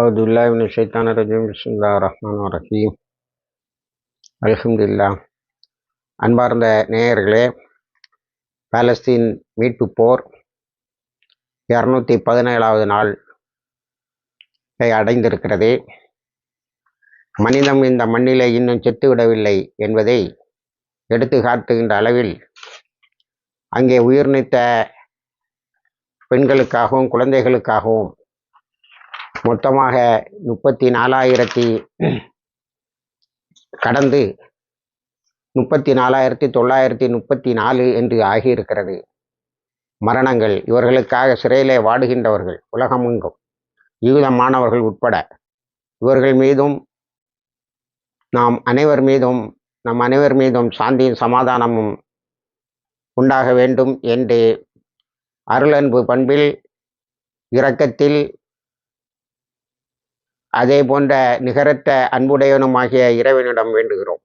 அவுதுல்லாஹின் ஷைத்தான ரஜீம் பிஸ்மில்லா ரஹ்மான் ரஹீம் அலஹம்துல்லா அன்பார்ந்த நேயர்களே பாலஸ்தீன் மீட்பு போர் இரநூத்தி பதினேழாவது நாள் அடைந்திருக்கிறது. மனிதம் இந்த மண்ணிலே இன்னும் செத்துவிடவில்லை என்பதை எடுத்து காட்டுகின்ற அளவில் அங்கே உயிர் நீத்த பெண்களுக்காகவும் குழந்தைகளுக்காகவும் மொத்தமாக முப்பத்தி நாலாயிரத்தி கடந்து முப்பத்தி நாலாயிரத்தி தொள்ளாயிரத்தி முப்பத்தி நாலு என்று ஆகியிருக்கிறது. மரணங்கள் இவர்களுக்காக சிறையிலே வாடுகின்றவர்கள் உலகமெங்கும். யூத மாணவர்கள் உட்பட இவர்கள் மீதும் நாம் அனைவர் மீதும் நம் அனைவர் மீதும் சாந்தியும் சமாதானமும் உண்டாக வேண்டும் என்று அருளன்பு பண்பில் இரக்கத்தில் அதே போன்ற நிகரத்த அன்புடையவனுமாகிய இறைவனிடம் வேண்டுகிறோம்.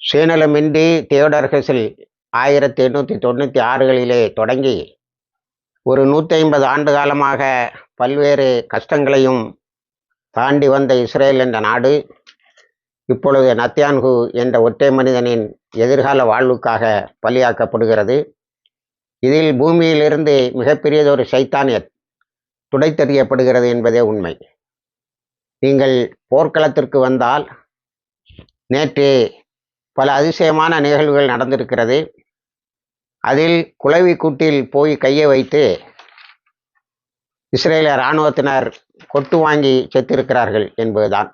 சுயநலமின்றி தியோடர் ஹெசில் ஆயிரத்தி எண்ணூற்றி தொண்ணூற்றி ஆறுகளிலே தொடங்கி ஒரு நூற்றி ஐம்பது ஆண்டு காலமாக பல்வேறு கஷ்டங்களையும் தாண்டி வந்த இஸ்ரேல் என்ற நாடு இப்பொழுது நத்தியான்கு என்ற ஒற்றை மனிதனின் எதிர்கால வாழ்வுக்காக பலியாக்கப்படுகிறது. இதில் பூமியிலிருந்து மிகப்பெரியதொரு சைத்தானியத் துடைத்தெறியப்படுகிறது என்பதே உண்மை. நீங்கள் போர்க்களத்திற்கு வந்தால் நேற்று பல அதிசயமான நிகழ்வுகள் நடந்திருக்கிறது. அதில் குளவி கூட்டில் போய் கையை வைத்து இஸ்ரேல இராணுவத்தினர் கொட்டு வாங்கி செத்திருக்கிறார்கள் என்பதுதான்.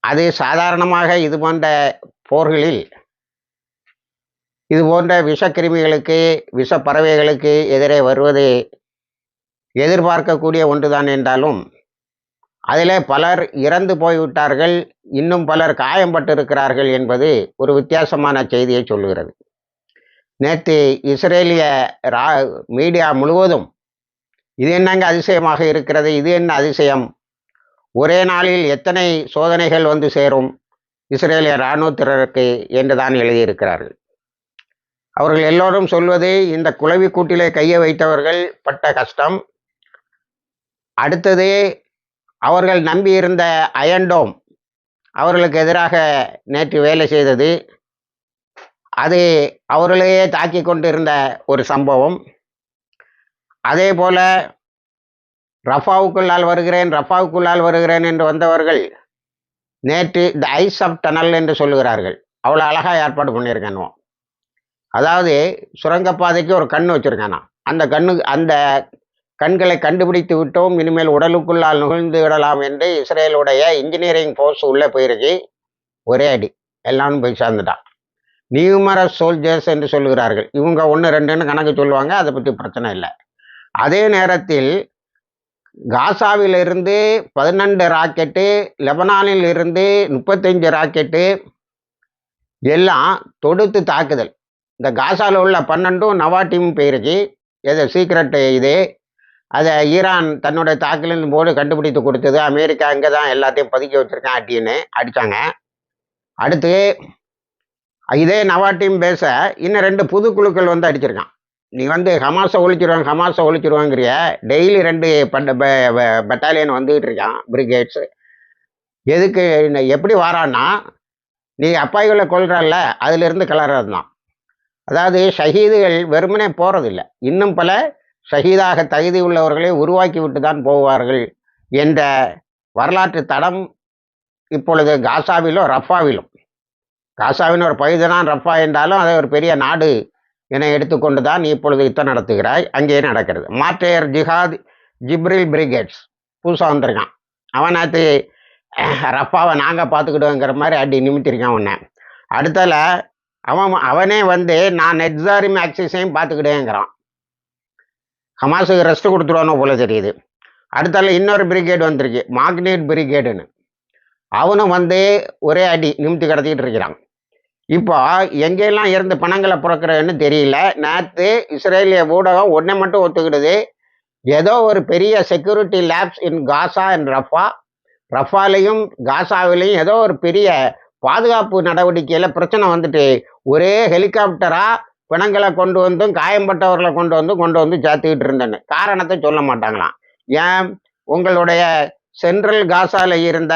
அது சாதாரணமாக இது போன்ற போர்களில் இது போன்ற விஷக்கிருமிகளுக்கு விஷ பறவைகளுக்கு எதிரே வருவது எதிர்பார்க்கக்கூடிய ஒன்றுதான் என்றாலும் அதில் பலர் இறந்து போய்விட்டார்கள் இன்னும் பலர் காயம்பட்டிருக்கிறார்கள் என்பது ஒரு வித்தியாசமான செய்தியை சொல்லுகிறது. நேற்று இஸ்ரேலிய ரா மீடியா முழுவதும் இது என்னங்க அதிசயமாக இருக்கிறது இது என்ன அதிசயம்? ஒரே நாளில் எத்தனை சோதனைகள் வந்து சேரும் இஸ்ரேலிய இராணுவத்தினருக்கு என்றுதான் எழுதியிருக்கிறார்கள். அவர்கள் எல்லோரும் சொல்வது இந்த குளவி கூட்டிலே கையை வைத்தவர்கள் பட்ட கஷ்டம். அடுத்தது அவர்கள் நம்பியிருந்த அயன்டோம் அவர்களுக்கு எதிராக நேற்று வேலை செய்தது. அது அவர்களையே தாக்கி கொண்டிருந்த ஒரு சம்பவம். அதே போல ரஃபாவுக்குள்ளால் வருகிறேன் ரஃபாவுக்குள்ளால் வருகிறேன் என்று வந்தவர்கள் நேற்று த ஐஸ் ஆஃப் டனல் என்று சொல்லுகிறார்கள். அவ்வளோ அழகாக ஏற்பாடு பண்ணியிருக்கேன் அதாவது சுரங்கப்பாதைக்கு ஒரு கண் வச்சுருக்கானா? அந்த கண்ணு அந்த கண்களை கண்டுபிடித்து விட்டோம் இனிமேல் உடலுக்குள்ளால் நுகழ்ந்து விடலாம் என்று இஸ்ரேலுடைய இன்ஜினியரிங் ஃபோர்ஸ் உள்ளே போயிருக்கு. ஒரே அடி. எல்லாரும் போய் சேர்ந்துட்டான். நியூமரஸ் சோல்ஜர்ஸ் என்று சொல்கிறார்கள் இவங்க ஒன்று ரெண்டுன்னு கணக்கு சொல்லுவாங்க. அதை பற்றி பிரச்சனை இல்லை. அதே நேரத்தில் காசாவில் இருந்து பதினெண்டு ராக்கெட்டு லெபனானில் இருந்து முப்பத்தஞ்சு ராக்கெட்டு எல்லாம் தொடுத்து தாக்குதல். இந்த காசாவில் உள்ள பன்னெண்டும் நவாட்டியும் போயிருக்கு எது சீக்ரெட் இது. அதை ஈரான் தன்னுடைய தாக்குதலின் போது கண்டுபிடித்து கொடுத்தது. அமெரிக்கா அங்கே தான் எல்லாத்தையும் பதுக்கி வச்சுருக்கேன் அப்படின்னு அடித்தாங்க அடுத்து இதே நவாட்டியும் பேச இன்னும் ரெண்டு புது குழுக்கள் வந்து அடிச்சிருக்கான். நீ வந்து ஹமாஸை ஒழிச்சிருவாங்க ஹமாஸை ஒழிச்சிருவாங்கிறிய. டெய்லி ரெண்டு பண்ட பெட்டாலியன் வந்துகிட்டு இருக்கான் பிரிகேட்ஸு எதுக்கு எப்படி வாரான்னா நீ அப்பாய்களை கொள்றல்ல அதுலேருந்து கிளறது தான் அதாவது ஷஹீதுகள் வெறுமனே போகிறதில்ல இன்னும் பல ஷஹீதாக தகுதி உள்ளவர்களை உருவாக்கி விட்டு தான் போவார்கள் என்ற வரலாற்று தடம் இப்பொழுது காசாவிலும் ரஃபாவிலும். காசாவின் ஒரு பகுதிதான் ரஃபா என்றாலும் அதை ஒரு பெரிய நாடு என எடுத்துக்கொண்டு தான் இப்பொழுது யுத்தம் நடத்துகிறாய். அங்கே நடக்கிறது. மாற்றையர் ஜிஹாத் ஜிப்ரில் பிரிகேட்ஸ். புதுசாக வந்திருக்கான். அவன் நேற்று ரஃபாவை நாங்கள் பார்த்துக்கிடுவோங்கிற மாதிரி அடி நிமித்திருக்கான் உன்னை. அடுத்தால அவன் அவனே வந்து நான் நெட்ஸாரி ஆக்சிஸையும் பார்த்துக்கிட்டேங்கிறான். ஹமாஸுக்கு ரெஸ்ட் கொடுத்துருவானோ போல தெரியுது. அடுத்தால இன்னொரு பிரிகேடு வந்திருக்கு. மாக்னேட் பிரிகேடுன்னு அவனும் வந்து ஒரே அடி நிமித்தி கடத்திக்கிட்டு இருக்கிறான். இப்போ எங்கெல்லாம் இருந்து பணங்களை புறக்கிறன்னு தெரியல. நேற்று இஸ்ரேலிய ஊடகம் ஒன்றை மட்டும் ஒத்துக்கிடுது. ஏதோ ஒரு பெரிய security lapse in Gaza and Rafah ரஃபாலையும் காசாவிலையும் ஏதோ ஒரு பெரிய பாதுகாப்பு நடவடிக்கையில் பிரச்சனை வந்துட்டு ஒரே ஹெலிகாப்டரா பிணங்களை கொண்டு வந்தும் காயம்பட்டவர்களை கொண்டு வந்து கொண்டு வந்து சேர்த்துக்கிட்டு இருந்தேன்னு. காரணத்தை சொல்ல மாட்டாங்களாம். ஏன்? உங்களுடைய சென்ட்ரல் காசால இருந்த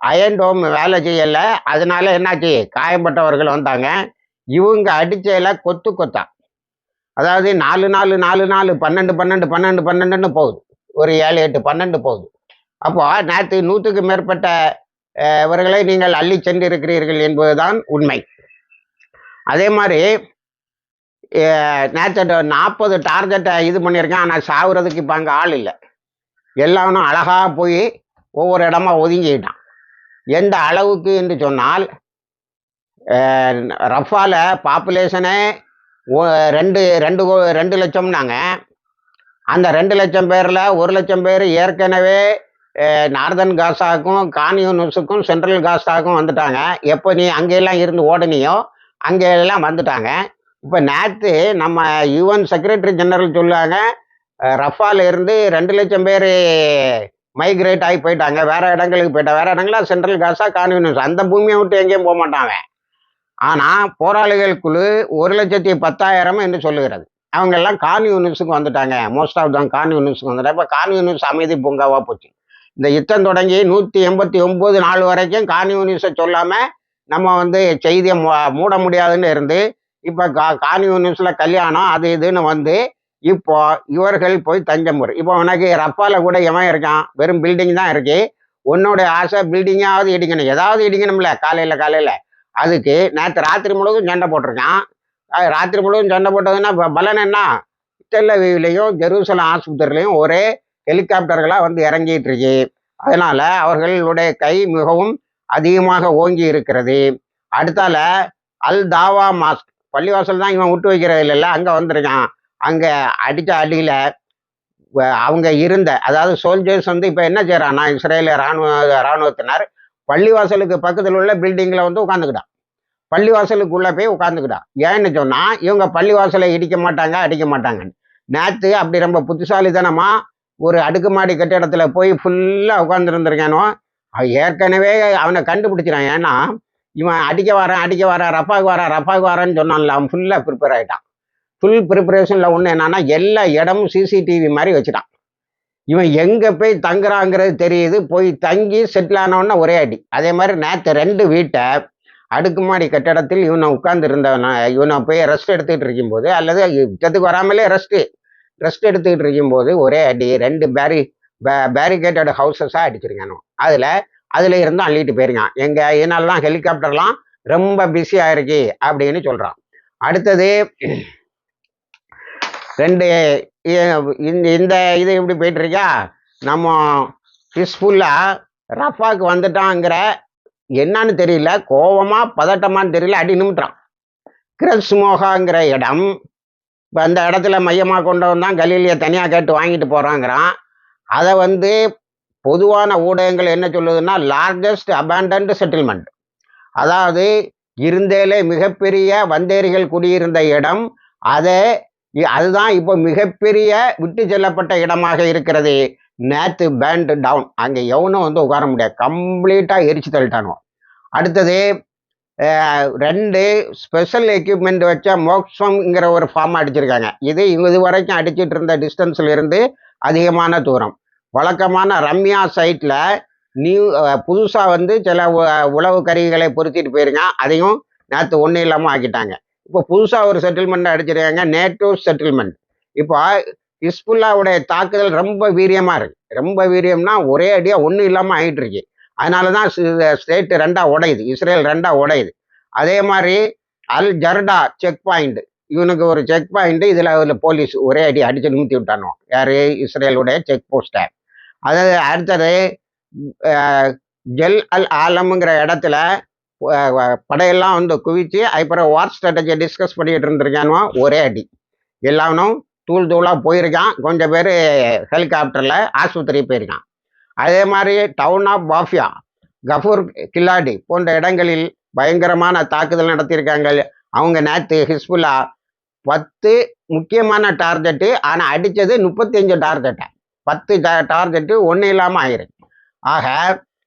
அயன்டோம் வேலை செய்யலை. அதனால என்னாச்சு? காயம்பட்டவர்கள் வந்தாங்க. இவங்க அடிச்சையில கொத்து கொத்தா. அதாவது நாலு நாலு நாலு நாலு பன்னெண்டு பன்னெண்டு பன்னெண்டு பன்னெண்டுன்னு போகுது. ஒரு ஏழு எட்டு பன்னெண்டு போகுது. அப்போ நேற்று நூற்றுக்கு மேற்பட்ட இவர்களை நீங்கள் அள்ளி சென்றிருக்கிறீர்கள் என்பதுதான் உண்மை. அதே மாதிரி நேற்று நாற்பது டார்கெட்டை இது பண்ணியிருக்கேன். ஆனால் சாகுறதுக்கு இப்போ அங்கே ஆள் இல்லை. எல்லாரும் அழகாக போய் ஒவ்வொரு இடமா ஒதுங்கிட்டான். எந்த அளவுக்கு என்று சொன்னால் ரஃபால பாப்புலேஷனே ரெண்டு ரெண்டு கோ- ரெண்டு லட்சம்னாங்க. அந்த ரெண்டு லட்சம் பேரில் ஒரு லட்சம் பேர் ஏற்கனவே நார்தன் காசாக்கும் கான்யூனிஸுக்கும் சென்ட்ரல் காசாக்கும் வந்துட்டாங்க. எப்போ நீ அங்கெல்லாம் இருந்து ஓடுனியோ அங்கே எல்லாம் வந்துட்டாங்க. இப்போ நேற்று நம்ம யுஎன் செக்ரட்டரி ஜெனரல் சொல்லுவாங்க அஹ், ரஃபால இருந்து ரெண்டு லட்சம் பேர் மைக்ரேட் ஆகி போயிட்டாங்க. வேற இடங்களுக்கு போயிட்டாங்க வேற இடங்களா? சென்ட்ரல் காசா கான்யூனிஸ் அந்த பூமியை விட்டு எங்கேயும் போக மாட்டாங்க. ஆனால் போராளிகள் குழு ஒரு லட்சத்தி பத்தாயிரம் என்று சொல்லுகிறது. அவங்க எல்லாம் கான்யூனிஸுக்கு வந்துட்டாங்க. மோஸ்ட் ஆஃப் தான் கான்யூனிஸுக்கு வந்துட்டாங்க. இப்போ கான்யூனிஸ் அமைதி பூங்காவாக போச்சு. இந்த யுத்தம் தொடங்கி நூற்றி எண்பத்தி ஒம்பது நாள் வரைக்கும் கான்யூனிஸை சொல்லாமல் நம்ம வந்து செய்தியை மூ- மூட முடியாதுன்னு இருந்து இப்போ கா கான்யூனிஸில் கல்யாணம் அது இதுன்னு வந்து இப்போ இவர்கள் போய் தஞ்சம்பூர் இப்போ உனக்கு ரப்பால கூட எவன் இருக்கான் வெறும் பில்டிங் தான் இருக்கு உன்னோட ஆசை பில்டிங்காவது இடிக்கணும் ஏதாவது இடிக்கணும்ல காலையில் காலையில். அதுக்கு நேற்று ராத்திரி முழுவதும் சண்டை போட்டிருக்கான். ராத்திரி முழுவதும் சண்டை போட்டதுன்னா பலன் என்ன? டெல்லவிலையும் ஜெருசலம் ஆஸ்பத்திரிலையும் ஒரே ஹெலிகாப்டர்களாக வந்து இறங்கிட்டு இருக்கு. அதனால அவர்களுடைய கை மிகவும் அதிகமாக ஓங்கி இருக்கிறது. அடுத்தால அல் தாவா மாஸ்க். பள்ளிவாசல் தான் இவன் விட்டு வைக்கிறது இல்லைல்ல அங்கே வந்திருக்கான். அங்கே அடித்த அடியில் அவங்க இருந்த அதாவது சோல்ஜர்ஸ் வந்து இப்போ என்ன செய்கிறான்னா இஸ்ரேல ராணுவ இராணுவத்தினர் பள்ளிவாசலுக்கு பக்கத்தில் உள்ள பில்டிங்கில் வந்து உட்காந்துக்கிட்டான் பள்ளிவாசலுக்குள்ளே போய் உட்காந்துக்கிட்டான் ஏன்னு சொன்னால் இவங்க பள்ளிவாசலை இடிக்க மாட்டாங்க அடிக்க மாட்டாங்கன்னு. நேற்று அப்படி ரொம்ப புத்திசாலித்தனமாக ஒரு அடுக்குமாடி கட்டிடத்தில் போய் ஃபுல்லாக உட்காந்துருந்துருக்கானோ ஏற்கனவே அவனை கண்டுபிடிச்சிடான் ஏன்னா இவன் அடிக்க வரான் அடிக்க வரா ரப்பாக்கு வரா ரப்பாக்கு வரேன்னு சொன்னான்ல அவன் ஃபுல்லாக ப்ரிப்பேர் ஆகிட்டான் ஃபுல் ப்ரிப்பரேஷனில் ஒன்று என்னன்னா எல்லா இடமும் சிசிடிவி மாதிரி வச்சுட்டான். இவன் எங்கே போய் தங்குறாங்கிறது தெரியுது போய் தங்கி செட்டில் ஆனவொன்னே ஒரே அடி. அதே மாதிரி நேற்று ரெண்டு வீட்டை அடுக்குமாடி கட்டடத்தில் இவனை உட்கார்ந்து இருந்தவன இவனை போய் ரெஸ்ட் எடுத்துக்கிட்டு இருக்கும்போது அல்லது யுத்தத்துக்கு வராமலே ரெஸ்ட்டு ரெஸ்ட் எடுத்துக்கிட்டு இருக்கும்போது ஒரே அடி ரெண்டு பேரி பேரிகேட்டட் ஹவுசஸாக அடிச்சிருக்கானோ அதில் அதில் இருந்து அள்ளிட்டு போயிருக்கான் எங்கள் இதனாலலாம் ஹெலிகாப்டர்லாம் ரொம்ப பிஸியாக இருக்கு அப்படின்னு சொல்கிறான் அடுத்தது ரெண்டு இந்த இந்த இது எப்படி போயிட்டுருக்கா? நம்ம பீஸ்ஃபுல்லாக ரஃபாக்கு வந்துட்டாங்கிற என்னன்னு தெரியல கோவமா பதட்டமான்னு தெரியல அடி நிமிட்டுறான் கிரஸ்மோகாங்கிற இடம் இப்போ அந்த இடத்துல மையமாக கொண்டு வந்தான் கலீலியை தனியாக கேட்டு வாங்கிட்டு போகிறாங்கிறான் அதை வந்து பொதுவான ஊடகங்கள் என்ன சொல்லுதுன்னா லார்ஜஸ்ட் அபேண்டன்ட் செட்டில்மெண்ட் அதாவது இருந்தேலே மிகப்பெரிய வந்தேரிகள் குடியிருந்த இடம் அதை அதுதான் இப்போ மிகப்பெரிய விட்டு செல்லப்பட்ட இடமாக இருக்கிறது. நேத்து பேண்ட் டவுன் அங்கே எவனும் வந்து உட்கார முடியாது. கம்ப்ளீட்டாக எரிச்சு தள்ளிட்டானுவோம் அடுத்தது ரெண்டு ஸ்பெஷல் எக்யூப்மெண்ட் வச்ச மோக்ஸ்வம்ங்கிற ஒரு ஃபார்ம் அடிச்சிருக்காங்க. இது இது வரைக்கும் அடிச்சிட்டு இருந்த டிஸ்டன்ஸ்ல இருந்து அதிகமான தூரம். வழக்கமான ரம்யா சைட்டில் நியூ புதுசாக வந்து சில உழவு கருவிகளை பொருத்திட்டு போயிருங்க. அதையும் நேற்று ஒன்றும் இல்லாமல் ஆக்கிட்டாங்க. இப்போ புதுசாக ஒரு செட்டில்மெண்ட் அடிச்சிருக்காங்க. நேட்டோ செட்டில்மெண்ட் இப்போ ஹிஸ்புல்லாவுடைய தாக்குதல் ரொம்ப வீரியமாக இருக்குது ரொம்ப வீரியம்னா ஒரே அடியாக ஒன்றும் இல்லாமல் ஆகிட்டு இருக்கு அதனால தான் ஸ்டேட்டு ரெண்டாக உடையுது. இஸ்ரேல் ரெண்டாக உடையுது. அதே மாதிரி அல் ஜர்டா செக் பாயிண்ட் இவனுக்கு ஒரு செக் பாயிண்ட் இதில் அதில் போலீஸ் ஒரே அடி அடிச்சு நிமித்தி விட்டானோ? யார்? இஸ்ரேலுடைய செக் போஸ்ட்டை அதாவது அடுத்தது ஜெல் அல் ஆலம்ங்கிற இடத்துல படையெல்லாம் வந்து குவிச்சு அப்புறம் வார் ஸ்ட்ராட்டஜியை டிஸ்கஸ் பண்ணிட்டு இருந்திருக்கானோ ஒரே அடி. எல்லாவனும் தூள் தூளாக போயிருக்கான். கொஞ்சம் பேர் ஹெலிகாப்டரில் ஆஸ்பத்திரி போயிருக்கான். அதே மாதிரி டவுன் ஆஃப் பாஃபியா கஃபூர் கில்லாடி போன்ற இடங்களில் பயங்கரமான தாக்குதல் நடத்தியிருக்காங்க. அவங்க நேற்று ஹிஸ்புல்லா பத்து முக்கியமான டார்கெட்டு ஆனால் அடித்தது முப்பத்தஞ்சு டார்கெட்டை பத்து டார்கெட்டு ஒன்றும் இல்லாமல் ஆயிருக்கு. ஆக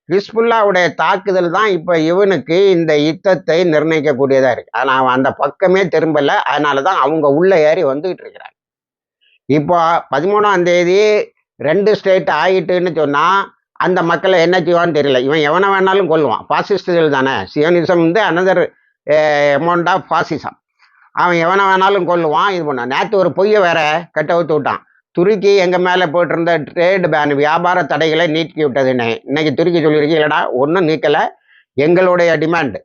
ஹிஸ்புல்லாவுடைய தாக்குதல் தான் இப்போ இவனுக்கு இந்த யுத்தத்தை நிர்ணயிக்கக்கூடியதாக இருக்குது ஆனால் அவன் அந்த பக்கமே திரும்பலை அதனால தான் அவங்க உள்ளே ஏறி வந்துகிட்டு இருக்கிறாங்க. இப்போ பதிமூணாம் தேதி ரெண்டு ஸ்டேட் ஆகிட்டுன்னு சொன்னால் அந்த மக்களை என்ன செய்வான்னு தெரியல. இவன் எவனை வேணாலும் கொல்லுவான். ஃபாசிஸ்டுகள் தானே. சியோனிசம் வந்து அனதர் அமௌண்ட் ஆஃப் பாசிசம் அவன் எவனை வேணாலும் கொள்ளுவான் இது பண்ணான் நேற்று ஒரு பொய்யை வேற கட்ட ஊத்து விட்டான். துருக்கி எங்கள் மேலே போட்டிருந்த ட்ரேடு பேன் வியாபார தடைகளை நீக்கி விட்டதுன்னு. இன்னைக்கு துருக்கி சொல்லியிருக்கீங்க இல்லைடா ஒன்றும் நீக்கலை. எங்களுடைய டிமாண்டு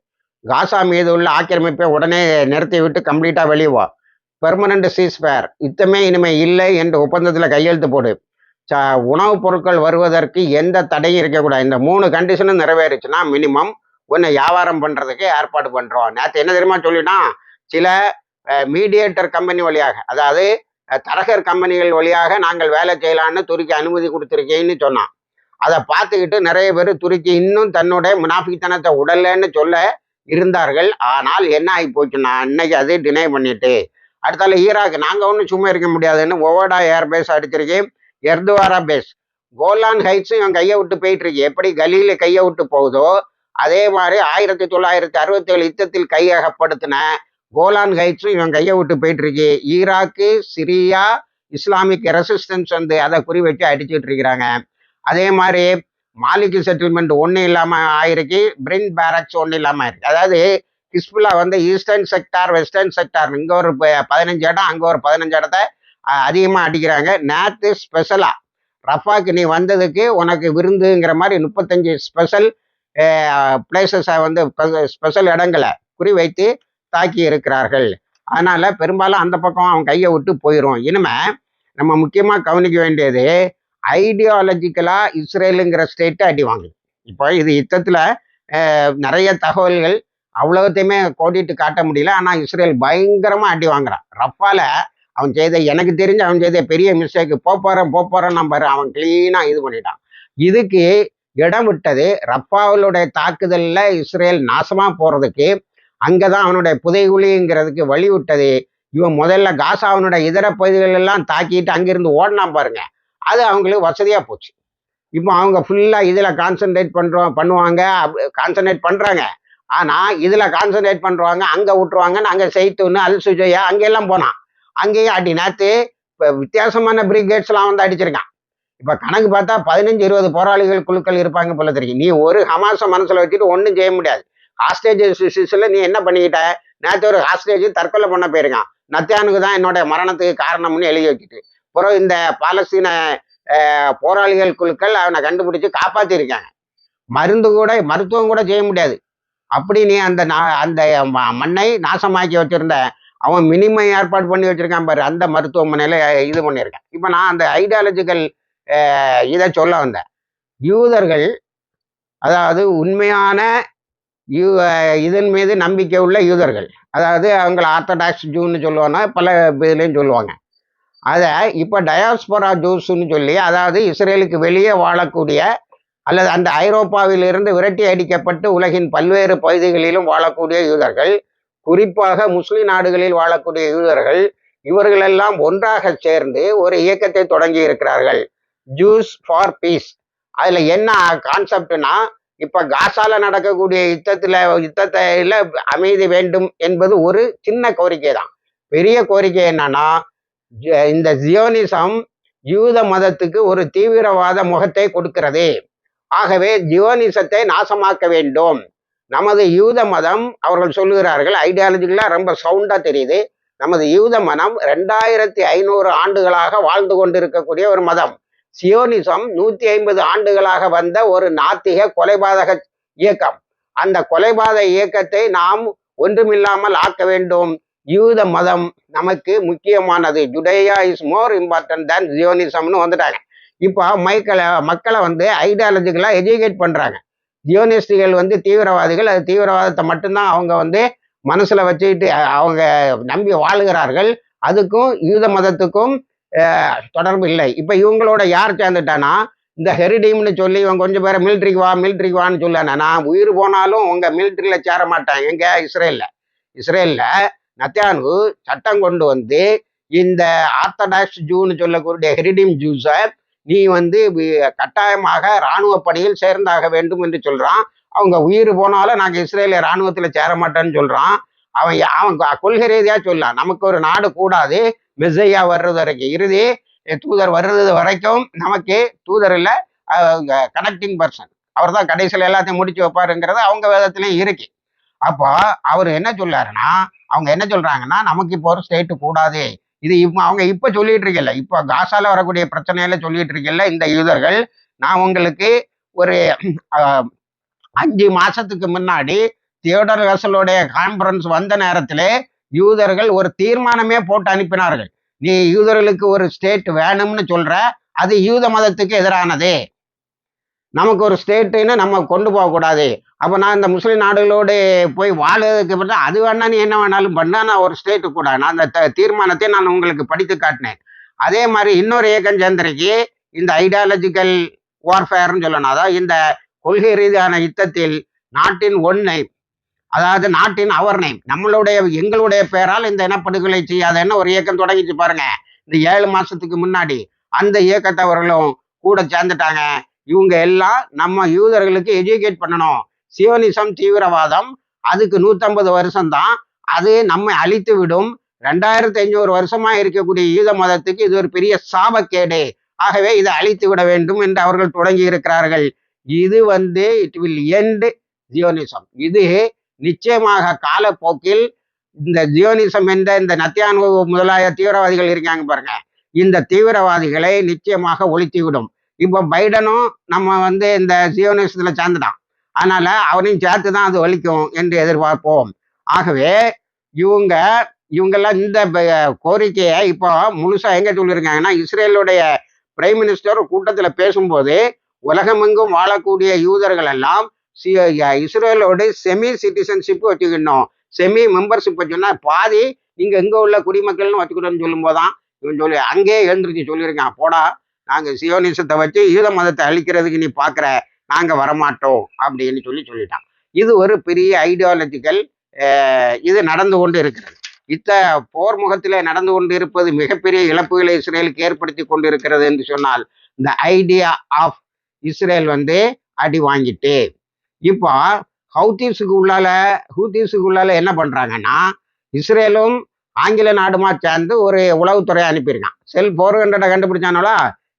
காசா மீது உள்ள ஆக்கிரமிப்பை உடனே நிறுத்தி விட்டு கம்ப்ளீட்டாக வெளியே வா. பெர்மனண்ட் சீஸ்ஃபேர் யுத்தமே இனிமே இல்லை என்று ஒப்பந்தத்தில் கையெழுத்து போடு. ச உணவுப் பொருட்கள் வருவதற்கு எந்த தடையும் இருக்கக்கூடாது. இந்த மூணு கண்டிஷனும் நிறைவேறுச்சுன்னா மினிமம் ஒன்று வியாபாரம் பண்ணுறதுக்கு ஏற்பாடு பண்ணுறோம் நேற்று என்ன தெரியுமா சொல்லிட்டான்? சில மீடியேட்டர் கம்பெனி வழியாக அதாவது தரகர் கம்பெனிகள் வழியாக நாங்கள் வேலை செய்யலான்னு துருக்கி அனுமதி கொடுத்துருக்கேன்னு சொன்னான். அதை பார்த்துக்கிட்டு நிறைய பேர் துருக்கி இன்னும் தன்னுடைய முனாஃபித்தனத்தை உடலன்னு சொல்ல இருந்தார்கள். ஆனால் என்ன ஆகி போச்சுன்னா இன்னைக்கு அது டினை பண்ணிட்டு அடுத்தால ஈராக் நாங்கள் ஒன்றும் சும்மா இருக்க முடியாதுன்னு ஒவோடா ஏர் பேஸ் அடிச்சிருக்கேன் எர்துவாரா பேஸ் கோலான் ஹைட்ஸும் இவன் கையை விட்டு போயிட்டு இருக்கு எப்படி கலியில கையை விட்டு போகுதோ அதே மாதிரி ஆயிரத்தி தொள்ளாயிரத்தி அறுபத்தி ஏழு யுத்தத்தில் கையகப்படுத்தின கோலான் ஹைட்ஸும் இவன் கையை விட்டு போயிட்டு இருக்கு ஈராக்கு சிரியா இஸ்லாமிக் ரெசிஸ்டன்ஸ் வந்து அதை குறி வச்சு அடிச்சுட்டு இருக்கிறாங்க. அதே மாதிரி மாலிக்கு செட்டில்மெண்ட் ஒன்றும் இல்லாமல் ஆயிருக்கு. பிரின் பேரக்ஸ் ஒன்றும் இல்லாமல் இருக்கு அதாவது ஹிஸ்புல்லா வந்து ஈஸ்டர்ன் செக்டார் வெஸ்டர்ன் செக்டார் இங்கே ஒரு ப- பதினஞ்சு இடம் அங்கே ஒரு பதினஞ்சு இடத்த அதிகமாக அடிக்கிறாங்க. நேற்று ஸ்பெஷலாக ரஃபாக்கு நீ வந்ததுக்கு உனக்கு விருந்துங்கிற மாதிரி முப்பத்தஞ்சு ஸ்பெஷல் பிளேசஸை வந்து ஸ்பெஷல் இடங்களை குறி வைத்து தாக்கி இருக்கிறார்கள். அதனால பெரும்பாலும் அந்த பக்கம் அவன் கையை விட்டு போயிடும் இனிமே நம்ம முக்கியமாக கவனிக்க வேண்டியது ஐடியாலஜிக்கலா இஸ்ரேலுங்கிற ஸ்டேட்டை அடி வாங்குது இப்போ இது யுத்தத்தில் நிறைய தகவல்கள் அவ்வளோத்தையுமே கோடிட்டு காட்ட முடியல. ஆனால் இஸ்ரேல் பயங்கரமாக அடி வாங்குறான். ரஃபால அவன் செய்த எனக்கு தெரிஞ்சு அவன் செய்த பெரிய மிஸ்டேக் போறேன் போறேன் நம்பர் அவன் கிளீனாக இது பண்ணிட்டான். இதுக்கு இடம் விட்டது ரஃபாவிலுடைய தாக்குதலில் இஸ்ரேல் நாசமாக போகிறதுக்கு அங்கே அங்கதான் அவனுடைய புதைகுழிங்கிறதுக்கு வழி விட்டது இவன் முதல்ல காசாவினுடைய இதர பகுதிகள் எல்லாம் தாக்கிட்டு அங்கிருந்து ஓடினான் பாருங்க. அது அவங்களுக்கு வசதியா போச்சு. இப்போ அவங்க ஃபுல்லா இதுல கான்சென்ட்ரேட் பண்றோம் பண்ணுவாங்க. கான்சென்ட்ரேட் பண்றாங்க. ஆனா இதுல கான்சென்ட்ரேட் பண்றாங்க அங்க விட்டுருவாங்கன்னு அங்க செய்துன்னு அல் சுஜயா அங்கெல்லாம் போனான். அங்கேயும் அடி நேத்து இப்போ வித்தியாசமான பிரிகேட்ஸ்லாம் வந்து அடிச்சிருக்கான். இப்போ கணக்கு பார்த்தா பதினஞ்சு இருபது போராளிகள் குழுக்கள் இருப்பாங்க போல தெரியும் நீ ஒரு ஹமாசை மனசுல வச்சுட்டு ஒன்றும் செய்ய முடியாது. ஹாஸ்டேஜ் இஷ்யூஸில் நீ என்ன பண்ணிக்கிட்ட? நேற்று ஒரு ஹாஸ்டேஜ் தற்கொலை பண்ண போயிருக்கான். நத்தியானுக்கு தான் என்னோட மரணத்துக்கு காரணம்னு எழுதி வச்சுட்டு. அப்புறம் இந்த பாலஸ்தீன போராளிகள் குழுக்கள் அவனை கண்டுபிடிச்சு காப்பாத்திருக்காங்க. மருந்து கூட மருத்துவம் கூட செய்ய முடியாது. அப்படி நீ அந்த நா- அந்த ம- மண்ணை நாசமாக்கி வச்சிருந்த அவன் மினிமம் ஏற்பாடு பண்ணி வச்சிருக்கான் பாரு அந்த மருத்துவமனையில இது பண்ணியிருக்கேன். இப்போ நான் அந்த ஐடியாலஜிக்கல் இதை சொல்ல வந்தேன். யூதர்கள் அதாவது உண்மையான யூ இதன் மீது நம்பிக்கை உள்ள யூதர்கள். அதாவது அவங்கள ஆர்த்தடாக்ஸ் ஜூன்னு சொல்லுவாங்கன்னா பல இதுலேயும் சொல்லுவாங்க. அதை இப்போ டயாஸ்போரா ஜூஸ்ன்னு சொல்லி அதாவது இஸ்ரேலுக்கு வெளியே வாழக்கூடிய அல்லது அந்த ஐரோப்பாவிலிருந்து விரட்டி அடிக்கப்பட்டு உலகின் பல்வேறு பகுதிகளிலும் வாழக்கூடிய யூதர்கள் குறிப்பாக முஸ்லிம் நாடுகளில் வாழக்கூடிய யூதர்கள் இவர்களெல்லாம் ஒன்றாக சேர்ந்து ஒரு இயக்கத்தை தொடங்கி இருக்கிறார்கள். Jews for peace. அதில் என்ன கான்செப்ட்னா இப்ப காசால நடக்கக்கூடிய யுத்தத்துல யுத்தத்துல அமைதி வேண்டும் என்பது ஒரு சின்ன கோரிக்கை தான் பெரிய கோரிக்கை என்னன்னா இந்த ஜியோனிசம் யூத மதத்துக்கு ஒரு தீவிரவாத முகத்தை கொடுக்கிறது. ஆகவே ஜியோனிசத்தை நாசமாக்க வேண்டும். நமது யூத மதம் அவர்கள் சொல்லுகிறார்கள் ஐடியாலஜிக்கலாக ரொம்ப சவுண்டா தெரியுது. நமது யூத மதம் ரெண்டாயிரத்தி ஐநூறு ஆண்டுகளாக வாழ்ந்து கொண்டிருக்கக்கூடிய ஒரு மதம். சியோனிசம் நூத்தி ஐம்பது ஆண்டுகளாக வந்த ஒரு நாத்திக கொலைபாதக இயக்கம். அந்த கொலைபாத இயக்கத்தை நாம் ஒன்றுமில்லாமல் ஆக்க வேண்டும். யூத மதம் நமக்கு முக்கியமானது. ஜுடேயா இஸ் மோர் இம்பார்ட்டன்ட் தேன் ஜியோனிசம்னு வந்துட்டாங்க. இப்போ மைக்களை மக்களை வந்து ஐடியாலஜிக்கலாக எஜுகேட் பண்ணுறாங்க ஜியோனிஸ்டுகள் வந்து தீவிரவாதிகள். அது தீவிரவாதத்தை மட்டும்தான் அவங்க வந்து மனசில் வச்சுக்கிட்டு அவங்க நம்பி வாழுகிறார்கள். அதுக்கும் யூத மதத்துக்கும் தொடர்பு இல்லை. இப்போ இவங்களோட யார் சேர்ந்துட்டானா இந்த ஹெரிடீம்னு சொல்லி இவன் கொஞ்சம் பேரை மிலிட்ரிக்கு வா மிலிட்ரிக்கு வான்னு சொல்லானே நான் உயிர் போனாலும் உங்கள் மிலிட்ரியில் சேர மாட்டேன். எங்கே? இஸ்ரேலில். இஸ்ரேலில் நத்தியானு சட்டம் கொண்டு வந்து இந்த ஆர்த்தடாக்ஸ் ஜூன்னு சொல்லக்கூடிய ஹெரிடீம் ஜூஸை நீ வந்து கட்டாயமாக இராணுவ பணியில் சேர்ந்தாக வேண்டும் என்று சொல்கிறான் அவங்க உயிர் போனாலும் நாங்கள் இஸ்ரேலிய இராணுவத்தில் சேர மாட்டேன்னு சொல்கிறான் அவன் யா- அவன் கொள்கை ரீதியாக சொல்லலாம் நமக்கு ஒரு நாடு கூடாது. மெஸ்ஸையா வர்றது வரைக்கும். இறுதி தூதர் வர்றது வரைக்கும் நமக்கு தூதர் இல்லை கனெக்டிங் பர்சன் அவர் தான் கடைசியில் எல்லாத்தையும் முடிச்சு வைப்பாருங்கிறது அவங்க வேதத்திலையும் இருக்கு. அப்போ அவர் என்ன சொல்லாருன்னா அவங்க என்ன சொல்றாங்கன்னா நமக்கு இப்போ ஒரு ஸ்டேட்டு கூடாது. இது இப்போ அவங்க இப்ப சொல்லிட்டு இருக்கல. இப்போ காசால வரக்கூடிய பிரச்சனையில சொல்லிட்டு இருக்கல இந்த யூதர்கள். நான் உங்களுக்கு ஒரு அஞ்சு மாசத்துக்கு முன்னாடி தியோடர் வெசலோடைய கான்பரன்ஸ் வந்த நேரத்திலே யூதர்கள் ஒரு தீர்மானமே போட்டு அனுப்பினார்கள். நீ யூதர்களுக்கு ஒரு ஸ்டேட் வேணும்னு சொல்ற அது யூத மதத்துக்கு எதிரானது. நமக்கு ஒரு ஸ்டேட்டுன்னு நம்ம கொண்டு போகக்கூடாது அப்போ நான் இந்த முஸ்லீம் நாடுகளோடு போய் வாழறதுக்கு பார்த்தா அது வேணா நீ என்ன வேணாலும் பண்ண. நான் ஒரு ஸ்டேட்டு கூட நான் அந்த தீர்மானத்தை நான் உங்களுக்கு படித்து காட்டினேன். அதே மாதிரி இன்னொரு இயக்கம் சேர்ந்திருக்கு. இந்த ஐடியாலஜிக்கல் வார்ஃபேர்னு சொல்லணும். அதாவது இந்த கொள்கை ரீதியான யுத்தத்தில் நாட்டின் ஒன்றை அதாவது நாட்டின் அவர் நேம் நம்மளுடைய எங்களுடைய பெயரால் இந்த இனப்படுகொலை செய்யாதன்னு ஒரு இயக்கம் தொடங்கிச்சு பாருங்க. இந்த ஏழு மாசத்துக்கு முன்னாடி. அந்த இயக்கத்தவர்களும் கூட சேர்ந்துட்டாங்க. இவங்க எல்லாம் நம்ம யூதர்களுக்கு எஜுகேட் பண்ணணும். சியோனிசம் தீவிரவாதம் அதுக்கு நூத்தம்பது வருஷம்தான். அது நம்மை அழித்து விடும் ரெண்டாயிரத்தி ஐநூறு வருஷமா இருக்கக்கூடிய யூத மதத்துக்கு இது ஒரு பெரிய சாபக்கேடு. ஆகவே இதை அழித்து விட வேண்டும் என்று அவர்கள் தொடங்கி இருக்கிறார்கள் இது வந்து இட் வில் எண்ட் ஜியோனிசம் இது நிச்சயமாக காலப்போக்கில் இந்த ஜியோனிசம் என்ற இந்த நத்தியானு முதலாய தீவிரவாதிகள் இருக்காங்க பாருங்க. இந்த தீவிரவாதிகளை நிச்சயமாக ஒழித்து விடும் இப்போ பைடனும் நம்ம வந்து இந்த ஜியோனிசத்தில் சேர்ந்துட்டான் அதனால அவனையும் சேர்த்து தான் அது ஒழிக்கும் என்று எதிர்பார்ப்போம். ஆகவே இவங்க இவங்கெல்லாம் இந்த கோரிக்கையை இப்போ முழுசா எங்க சொல்லியிருக்காங்கன்னா இஸ்ரேலுடைய பிரைம் மினிஸ்டர் கூட்டத்தில் பேசும்போது உலகமெங்கும் வாழக்கூடிய யூதர்கள் எல்லாம் இஸ்ரேலோட செமி சிட்டிசன்ஷிப் வச்சுக்கணும் செமி மெம்பர்ஷிப் வச்சுன்னா பாதி நீங்க இங்கே உள்ள குடிமக்கள்னு வச்சுக்கிட்டோம்னு சொல்லும்போது தான் இவன் சொல்லி அங்கேயே எழுந்திருச்சு சொல்லியிருக்கான். போடா நாங்க சியோனிசத்தை வச்சு ஈழ மதத்தை அழிக்கிறதுக்கு நீ பாக்குற நாங்க வரமாட்டோம் அப்படின்னு சொல்லி சொல்லிட்டான். இது ஒரு பெரிய ஐடியாலஜிக்கல் இது நடந்து கொண்டு இருக்கிறது. இத்த போர் முகத்தில் நடந்து கொண்டு இருப்பது மிகப்பெரிய இழப்புகளை இஸ்ரேலுக்கு ஏற்படுத்தி கொண்டு இருக்கிறது என்று சொன்னால் இந்த ஐடியா ஆஃப் இஸ்ரேல் வந்து அடி வாங்கிட்டு இப்போ ஹவுதீஸுக்கு உள்ளால ஹூத்தீஸுக்கு உள்ளால என்ன பண்றாங்கன்னா இஸ்ரேலும் ஆங்கில நாடுமா சேர்ந்து ஒரு உளவுத்துறை அனுப்பியிருக்கான். செல் ஃபோர் ஹண்ட்ரடை கண்டுபிடிச்சானோலா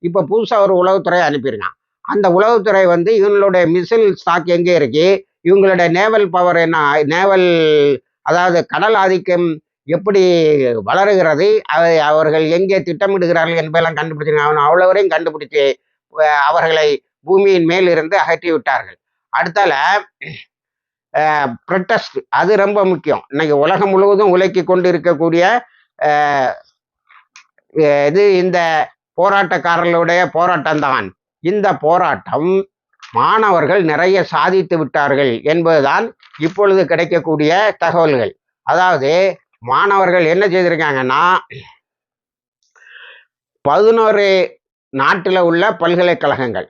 இப்போ புதுசாக ஒரு உளவுத்துறையை அனுப்பியிருக்கான். அந்த உளவுத்துறை வந்து இவங்களுடைய மிசில் ஸ்டாக் எங்கே இருக்கு? இவங்களுடைய நேவல் பவர் என்ன நேவல் அதாவது கடல் ஆதிக்கம் எப்படி வளருகிறது? அதை அவர்கள் எங்கே திட்டமிடுகிறார்கள் என்பதெல்லாம் கண்டுபிடிச்சிருக்காங்க. அவன் அவ்வளவரையும் கண்டுபிடிச்சு அவர்களை பூமியின் மேல் இருந்து அகற்றி விட்டார்கள் அடுத்தால ப்ரொட்டஸ்ட் அது ரொம்ப முக்கியம். இன்னைக்கு உலகம் முழுவதும் உலக்கி கொண்டு இருக்கக்கூடிய இது இந்த போராட்டக்காரர்களுடைய போராட்டம் தான் இந்த போராட்டம் மாணவர்கள் நிறைய சாதித்து விட்டார்கள் என்பதுதான் இப்பொழுது கிடைக்கக்கூடிய தகவல்கள். அதாவது மாணவர்கள் என்ன செய்திருக்காங்கன்னா பதினோரு நாட்டில் உள்ள பல்கலைக்கழகங்கள்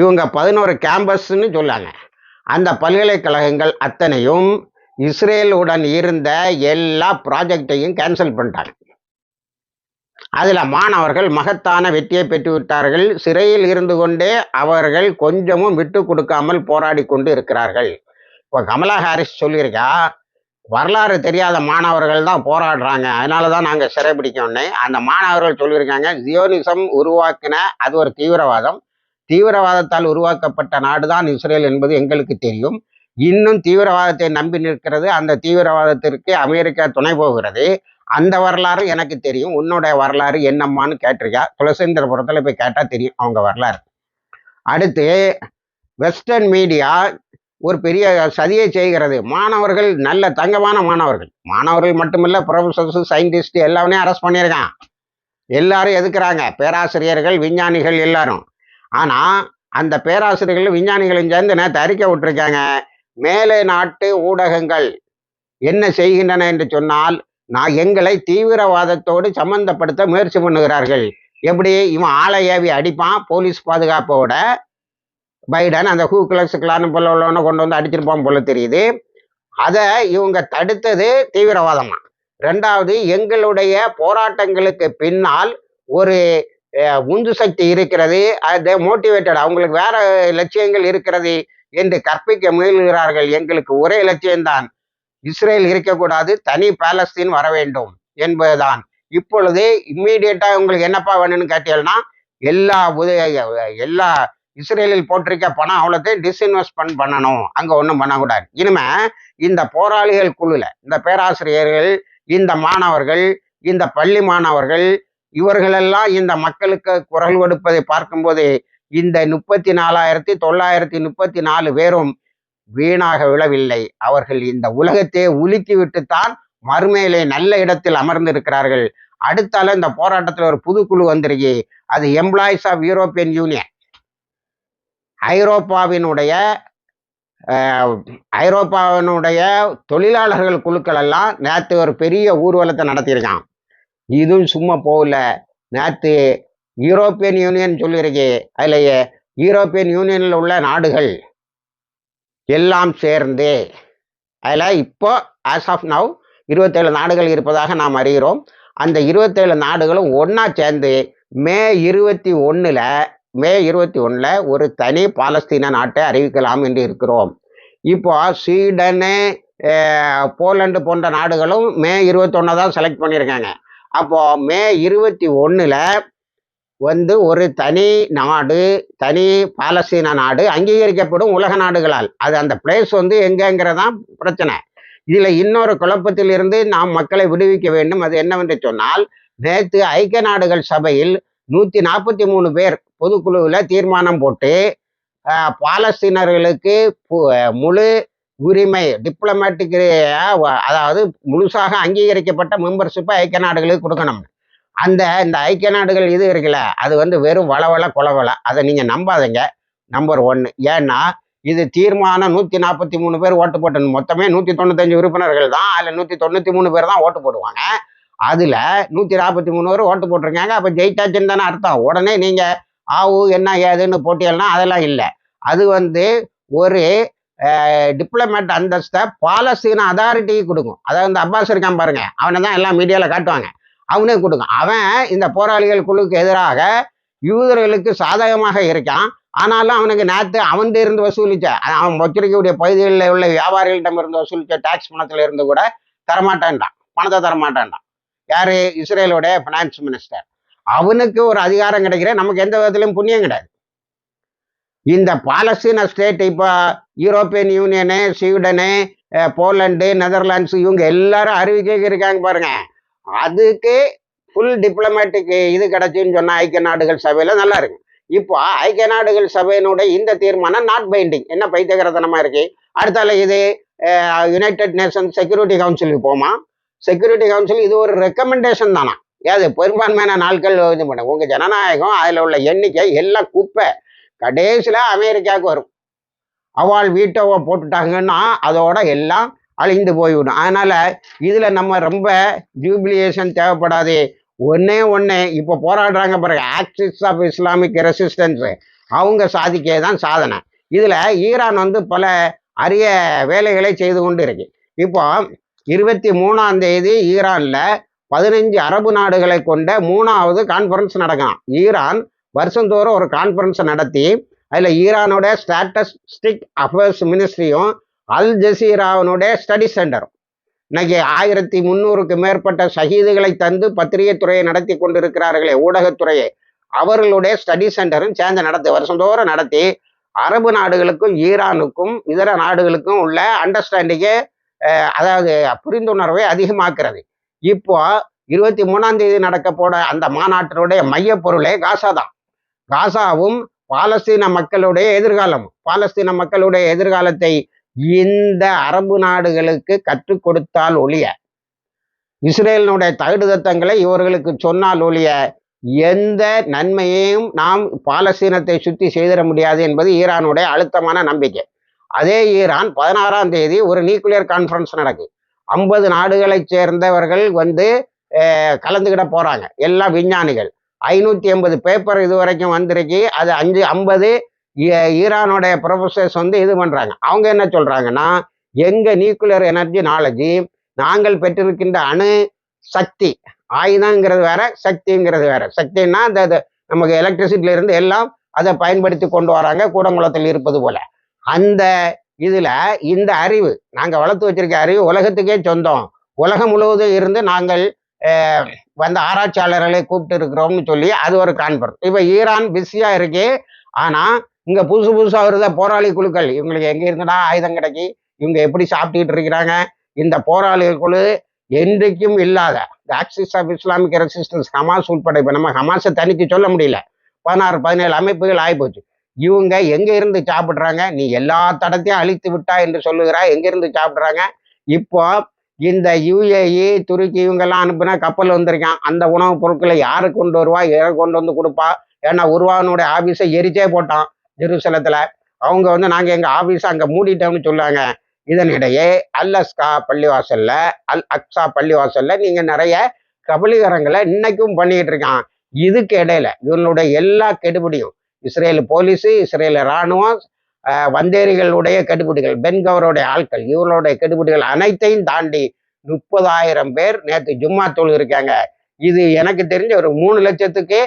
இவங்க பதினோரு கேம்பஸ்ன்னு சொல்லாங்க. அந்த பல்கலைக்கழகங்கள் அத்தனையும் இஸ்ரேலுடன் இருந்த எல்லா ப்ராஜெக்டையும் கேன்சல் பண்ணிட்டாங்க. அதில் மாணவர்கள் மகத்தான வெற்றியை பெற்றுவிட்டார்கள் சிறையில் இருந்து கொண்டே அவர்கள் கொஞ்சமும் விட்டு கொடுக்காமல் போராடி கொண்டு இருக்கிறார்கள். இப்போ கமலா ஹாரிஸ் சொல்லியிருக்கா வரலாறு தெரியாத மாணவர்கள் தான் போராடுறாங்க. அதனால தான் நாங்கள் சிறைபிடிக்கணும்னு அந்த மாணவர்கள் சொல்லியிருக்காங்க ஜியோனிசம் உருவாக்கின அது ஒரு தீவிரவாதம். தீவிரவாதத்தால் உருவாக்கப்பட்ட நாடுதான் இஸ்ரேல் என்பது எங்களுக்கு தெரியும். இன்னும் தீவிரவாதத்தை நம்பி நிற்கிறது. அந்த தீவிரவாதத்திற்கு அமெரிக்கா துணை போகிறது. அந்த வரலாறு எனக்கு தெரியும். உன்னோட வரலாறு என்னம்மான்னு கேட்டிருக்கா? துளசேந்திரபுரத்தில் போய் கேட்டால் தெரியும். அவங்க வரலாறு. அடுத்து வெஸ்டர்ன் மீடியா ஒரு பெரிய சதியை செய்கிறது. மாணவர்கள் நல்ல தங்கமான மாணவர்கள். மாணவர்கள் மட்டுமில்ல ப்ரொஃபசர்ஸ் சயின்டிஸ்ட் எல்லாமே அரெஸ்ட் பண்ணியிருக்கான். எல்லாரும் எதுக்குறாங்க? பேராசிரியர்கள் விஞ்ஞானிகள் எல்லாரும். ஆனால் அந்த பேராசிரியர்கள் விஞ்ஞானிகளும் சேர்ந்து நேற்று அறிக்கை விட்டுருக்காங்க. மேலே நாட்டு ஊடகங்கள் என்ன செய்கின்றன என்று சொன்னால் நான் எங்களை தீவிரவாதத்தோடு சம்பந்தப்படுத்த முயற்சி பண்ணுகிறார்கள். எப்படி? இவன் ஆளை ஏவி அடிப்பான் போலீஸ் பாதுகாப்போட. பைடன் அந்த ஹூ கிளஸ் கிளான் போல உள்ளவனை கொண்டு வந்து அடிச்சிருப்பான் போல தெரியுது. அதை இவங்க தடுத்தது தீவிரவாதமா? ரெண்டாவது எங்களுடைய போராட்டங்களுக்கு பின்னால் ஒரு உந்து சக்தி இருக்கிறது அது மோட்டிவேட்டட் அவங்களுக்கு வேற லட்சியங்கள் இருக்கிறது என்று கற்பிக்க முயல்கிறார்கள். எங்களுக்கு ஒரே லட்சியம்தான். இஸ்ரேல் இருக்கக்கூடாது தனி பாலஸ்தீன் வர வேண்டும் என்பதுதான். இப்பொழுது இம்மீடியட்டா உங்களுக்கு என்னப்பா வேணும்னு கேட்டீங்கன்னா எல்லா உத எல்லா இஸ்ரேலில் போட்டிருக்க பணம் அவ்வளோத்தையும் டிஸ்இன்வெஸ்ட்மெண்ட் பண்ணணும். அங்கே ஒன்றும் பண்ணக்கூடாது. இனிமே இந்த போராளிகள் குழுல இந்த பேராசிரியர்கள் இந்த மாணவர்கள் இந்த பள்ளி மாணவர்கள் இவர்களெல்லாம் இந்த மக்களுக்கு குரல் கொடுப்பதை பார்க்கும்போது இந்த முப்பத்தி நாலாயிரத்தி தொள்ளாயிரத்தி முப்பத்தி நாலு பேரும் வீணாக விழவில்லை. அவர்கள் இந்த உலகத்தையே உலுக்கி விட்டுத்தான் மறுமையிலே நல்ல இடத்தில் அமர்ந்திருக்கிறார்கள். அடுத்தால இந்த போராட்டத்தில் ஒரு புதுக்குழு குழு வந்திருக்கு. அது எம்ப்ளாயிஸ் ஆஃப் யூரோப்பியன் யூனியன் ஐரோப்பாவினுடைய ஐரோப்பாவினுடைய தொழிலாளர்கள் குழுக்கள் எல்லாம் நேற்று ஒரு பெரிய ஊர்வலத்தை நடத்தியிருக்கான் இதுவும் சும்மா போகல. நேற்று யூரோப்பியன் யூனியன் சொல்லியிருக்கு. அதில் யூரோப்பியன் யூனியனில் உள்ள நாடுகள் எல்லாம் சேர்ந்து அதில் இப்போ ஆஸ் ஆஃப் நவ் இருபத்தேழு நாடுகள் இருப்பதாக நாம் அறிகிறோம். அந்த இருபத்தேழு நாடுகளும் ஒன்றா சேர்ந்து மே இருபத்தி ஒன்றில் மே இருபத்தி ஒன்றில் ஒரு தனி பாலஸ்தீன நாட்டை அறிவிக்கலாம் என்று இருக்கிறோம். இப்போ ஸ்வீடனு போலண்டு போன்ற நாடுகளும் மே இருபத்தொன்னு தான் செலக்ட் பண்ணியிருக்காங்க. அப்போ மே இருபத்தி ஒன்றில் வந்து ஒரு தனி நாடு தனி பாலஸ்தீன நாடு அங்கீகரிக்கப்படும் உலக நாடுகளால். அது அந்த பிளேஸ் வந்து எங்கங்கிறதான் பிரச்சனை. இதில் இன்னொரு குழப்பத்தில் இருந்து நாம் மக்களை விடுவிக்க வேண்டும். அது என்னவென்று சொன்னால் நேற்று ஐக்கிய நாடுகள் சபையில் நூற்றி நாற்பத்தி மூணு பேர் பொதுக்குழுவில் தீர்மானம் போட்டு பாலஸ்தீனர்களுக்கு பு- முழு உரிமை டிப்ளமேட்டிக் அதாவது முழுசாக அங்கீகரிக்கப்பட்ட மெம்பர்ஷிப்பை ஐக்கிய நாடுகளுக்கு கொடுக்கணும். அந்த இந்த ஐக்கிய நாடுகள் இது இருக்குல்ல அது வந்து வெறும் வளவள கொலவள. அதை நீங்கள் நம்பாதீங்க. நம்பர் ஒன்று ஏன்னா இது தீர்மானம் நூற்றி நாற்பத்தி மூணு பேர் ஓட்டு போட்டணும். மொத்தமே நூற்றி தொண்ணூத்தஞ்சு உறுப்பினர்கள் தான். அதில் நூற்றி தொண்ணூற்றி மூணு பேர் தான் ஓட்டு போடுவாங்க. அதில் நூற்றி நாற்பத்தி மூணு பேர் ஓட்டு போட்டிருக்காங்க. அப்போ ஜெயிட்டாச்சுன்னு தானே அர்த்தம். உடனே நீங்கள் ஆவு என்ன ஏதுன்னு போட்டியல்னா அதெல்லாம் இல்லை. அது வந்து ஒரு டிப்ளமேட் அந்தஸ்தை பாலஸ்தீன அதாரிட்டிக்கு கொடுக்கும். அதாவது இந்த அப்பாஸ் இருக்கான் பாருங்க. அவனை தான் எல்லாம் மீடியாவில் காட்டுவாங்க. அவனே கொடுக்கும். அவன் இந்த போராளிகள் குழுக்கு எதிராக யூதர்களுக்கு சாதகமாக இருக்கான். ஆனாலும் அவனுக்கு நேற்று அவன்கிட்ட இருந்து வசூலிச்ச அவன் வச்சிருக்கக்கூடிய பகுதிகளில் உள்ள வியாபாரிகளிடம் இருந்து வசூலிச்ச டாக்ஸ் பணத்தில் இருந்து கூட தரமாட்டான்டான். பணத்தை தரமாட்டான்டான். யாரு? இஸ்ரேலுடைய ஃபினான்ஸ் மினிஸ்டர் அவனுக்கு ஒரு அதிகாரம் கிடைக்கிற நமக்கு எந்த விதத்திலும் புண்ணியம் கிடையாது. இந்த பாலஸ்தீன ஸ்டேட் இப்போ European union Sweden Poland Netherlands Netherlands இவங்க எல்லாரும் அறிவிக்க இருக்காங்க பாருங்க. அதுக்கு ஃபுல் டிப்ளமேட்டிக் இது கிடச்சின்னு சொன்னால் ஐக்கிய நாடுகள் சபையில் நல்லா இருக்கு இப்போ ஐக்கிய நாடுகள் சபையினுடைய இந்த தீர்மானம் நாட் பைண்டிங் என்ன பைத்தியகரத்தனமா இருக்கு? அடுத்தால இது யுனைடெட் நேஷன் செக்யூரிட்டி கவுன்சிலுக்கு போமா? செக்யூரிட்டி கவுன்சில் இது ஒரு ரெக்கமெண்டேஷன் தானா? ஏது பெரும்பான்மையான நாட்கள் இது பண்ண உங்கள் ஜனநாயகம் அதில் உள்ள எண்ணிக்கை எல்லாம் குப்பை. கடைசியில் அமெரிக்காவுக்கு வரும். அவள் வீட்டோவை போட்டுட்டாங்கன்னா அதோட எல்லாம் அழிந்து போய்விடும். அதனால் இதில் நம்ம ரொம்ப ஜூபிலியேஷன் தேவைப்படாது. ஒன்னே ஒன்று இப்போ போராடுறாங்க பாருங்க ஆக்சிஸ் ஆஃப் இஸ்லாமிக் ரெசிஸ்டன்ஸு அவங்க சாதிக்கே தான் சாதனை. இதில் ஈரான் வந்து பல அரிய வேலைகளை செய்து கொண்டு இருக்கு. இப்போ இருபத்தி மூணாம் தேதி ஈரானில் பதினஞ்சு அரபு நாடுகளை கொண்ட மூணாவது கான்ஃபரன்ஸ் நடக்கலாம். ஈரான் வருஷந்தோறும் ஒரு கான்ஃபரன்ஸை நடத்தி அதில் ஈரானோட ஸ்டாட்டஸ்டிக் அஃபேர்ஸ் மினிஸ்ட்ரியும் அல் ஜசீராவனுடைய ஸ்டடி சென்டரும் இன்னைக்கு ஆயிரத்தி முந்நூறுக்கு மேற்பட்ட ஷஹீதுகளை தந்து பத்திரிகை துறையை நடத்தி கொண்டிருக்கிறார்களே ஊடகத்துறையை அவர்களுடைய ஸ்டடி சென்டரும் சேர்ந்து நடத்தி வருஷந்தோறும் நடத்தி அரபு நாடுகளுக்கும் ஈரானுக்கும் இதர நாடுகளுக்கும் உள்ள அண்டர்ஸ்டாண்டிங்கை அதாவது புரிந்துணர்வை அதிகமாக்குறது. இப்போ இருபத்தி மூணாம் தேதி நடக்க போட அந்த மாநாட்டினுடைய மையப்பொருளே காசா தான் காசாவும் பாலஸ்தீன மக்களுடைய எதிர்காலம். பாலஸ்தீன மக்களுடைய எதிர்காலத்தை இந்த அரபு நாடுகளுக்கு கற்றுக் கொடுத்தால் ஒழிய இஸ்ரேலினுடைய தகுடுதத்தங்களை இவர்களுக்கு சொன்னால் ஒழிய எந்த நன்மையையும் நாம் பாலஸ்தீனத்தை சுற்றி செய்திட முடியாது என்பது ஈரானுடைய அழுத்தமான நம்பிக்கை. அதே ஈரான் பதினாறாம் தேதி ஒரு நியூக்ளியர் கான்ஃபரன்ஸ் நடக்கு. ஐம்பது நாடுகளைச் சேர்ந்தவர்கள் வந்து கலந்துக்கிட போறாங்க. எல்லா விஞ்ஞானிகள். ஐநூற்றி எண்பது பேப்பர் இது வரைக்கும் வந்திருக்கு. அது அஞ்சு ஐம்பது ஈரானுடைய ப்ரொஃபசர்ஸ் வந்து இது பண்றாங்க. அவங்க என்ன சொல்றாங்கன்னா எங்க நியூக்ளியர் எனர்ஜி நாலேஜி நாங்கள் பெற்றிருக்கின்ற அணு சக்தி ஆயுதங்கிறது வேற சக்திங்கிறது வேற. சக்தின்னா அந்த நமக்கு electricity இருந்து எல்லாம் அதை பயன்படுத்தி கொண்டு வராங்க கூடங்குளத்தில் இருப்பது போல. அந்த இதுல இந்த அறிவு நாங்கள் வளர்த்து வச்சிருக்க அறிவு உலகத்துக்கே சொந்தம். உலகம் முழுவதும் இருந்து நாங்கள் வந்த ஆராய்ச்சியாளர்களை கூப்பிட்டு இருக்கிறோம்னு சொல்லி அது ஒரு கான்ஃபரன்ஸ் இப்போ ஈரான் பிஸியா இருக்கு ஆனா இங்க புதுசு புதுசா வருத போராளி குழுக்கள். இவங்களுக்கு எங்க இருந்துடா ஆயுதம் கிடைக்கி இவங்க எப்படி சாப்பிட்டுக்கிட்டு இருக்கிறாங்க? இந்த போராளிகள் குழு என்றைக்கும் இல்லாத axis of Islamic resistance Hamas உட்பட இப்ப நம்ம ஹமாஸை தனித்து சொல்ல முடியல. பதினாறு பதினேழு அமைப்புகள் ஆகிப்போச்சு இவங்க எங்க இருந்து சாப்பிடுறாங்க? நீ எல்லா தடத்தையும் அழித்து விட்டா என்று சொல்லுகிறா எங்க இருந்து சாப்பிடுறாங்க? இப்போ இந்த யுஏஇ துருக்கி இவங்கெல்லாம் அனுப்புனா கப்பல் வந்திருக்கான். அந்த உணவுப் பொருட்களை யாரு கொண்டு வருவா? யாரு கொண்டு வந்து கொடுப்பா? ஏன்னா உருவானுடைய ஆபீஸை எரிச்சே போட்டான் ஜெருசலத்துல. அவங்க வந்து நாங்க எங்க ஆஃபீஸை அங்க மூடிட்டோம்னு சொல்லுவாங்க இதனிடையே அல் அஸ்கா பள்ளிவாசல்ல அல் அக்ஸா பள்ளிவாசல்ல நீங்க நிறைய கபலீகரங்களை இன்னைக்கும் பண்ணிக்கிட்டு இருக்கான். இதுக்கு இடையில இவனுடைய எல்லா கெடுபிடியும் இஸ்ரேல் போலீஸு இஸ்ரேல் இராணுவம் வந்தேரிகளுடைய கெடுபிடிகள் பென்கவருடைய ஆட்கள் இவர்களுடைய கெடுபிடிகள் அனைத்தையும் தாண்டி முப்பதாயிரம் பேர் நேற்று ஜும்மா தொழு இருக்காங்க. இது எனக்கு தெரிஞ்ச ஒரு மூணு லட்சத்துக்கு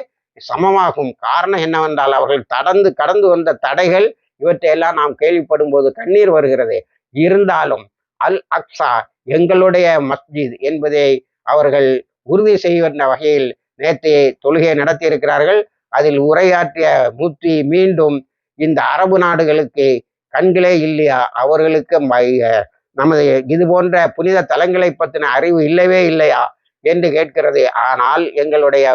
சமமாகும். காரணம் என்னவென்றால் அவர்கள் தடந்து கடந்து வந்த தடைகள் இவற்றையெல்லாம் நாம் கேள்விப்படும் போது கண்ணீர் வருகிறது. இருந்தாலும் அல் அக்ஸா எங்களுடைய மஸ்ஜித் என்பதை அவர்கள் உறுதி செய்கின்ற வகையில் நேற்று தொழுகை நடத்தியிருக்கிறார்கள். அதில் உரையாற்றிய முத்தி மீண்டும் இந்த அரபு நாடுகளுக்கு கண்களே இல்லையா? அவர்களுக்கு நமது இது போன்ற புனித தலங்களை பற்றின அறிவு இல்லவே இல்லையா? என்று கேட்கிறது. ஆனால் எங்களுடைய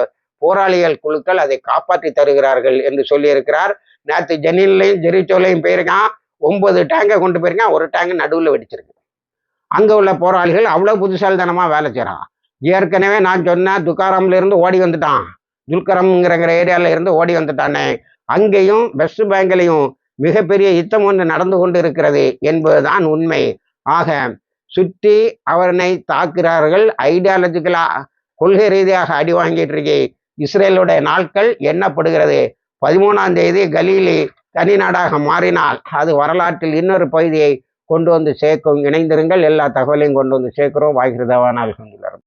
போராளிகள் குழுக்கள் அதை காப்பாற்றி தருகிறார்கள் என்று சொல்லியிருக்கிறார். நேற்று ஜெனிலையும் ஜெரிச்சோலையும் போயிருக்கான். ஒன்பது டேங்கை கொண்டு போயிருக்கான். ஒரு டேங்கு நடுவில் வெடிச்சிருக்கு. அங்கே உள்ள போராளிகள் அவ்வளோ புதுசாலித்தனமாக வேலை செய்கிறான் ஏற்கனவே நான் சொன்னேன் துக்காராம்ல இருந்து ஓடி வந்துட்டான். துல்கரம்ங்கிற ஏரியால இருந்து ஓடி வந்துட்டானே. அங்கேயும் வெஸ்ட் பேங்க்லையும் மிகப்பெரிய யுத்தம் ஒன்று நடந்து கொண்டு இருக்கிறது என்பதுதான் உண்மை. ஆக சுற்றி அவனை தாக்குகிறார்கள். ஐடியாலஜிக்கலா கொள்கை ரீதியாக அடி வாங்கிட்டு இருக்கே இஸ்ரேலுடைய நாட்கள் எண்ணப்படுகிறது. பதிமூணாம் தேதி கலீலி தனி நாடாக மாறினால் அது வரலாற்றில் இன்னொரு பகுதியை கொண்டு வந்து சேர்க்கும். இணைந்திருங்கள். எல்லா தகவலையும் கொண்டு வந்து சேர்க்கிறோம். வாய்கிறதவானால் கொண்டுள்ளார்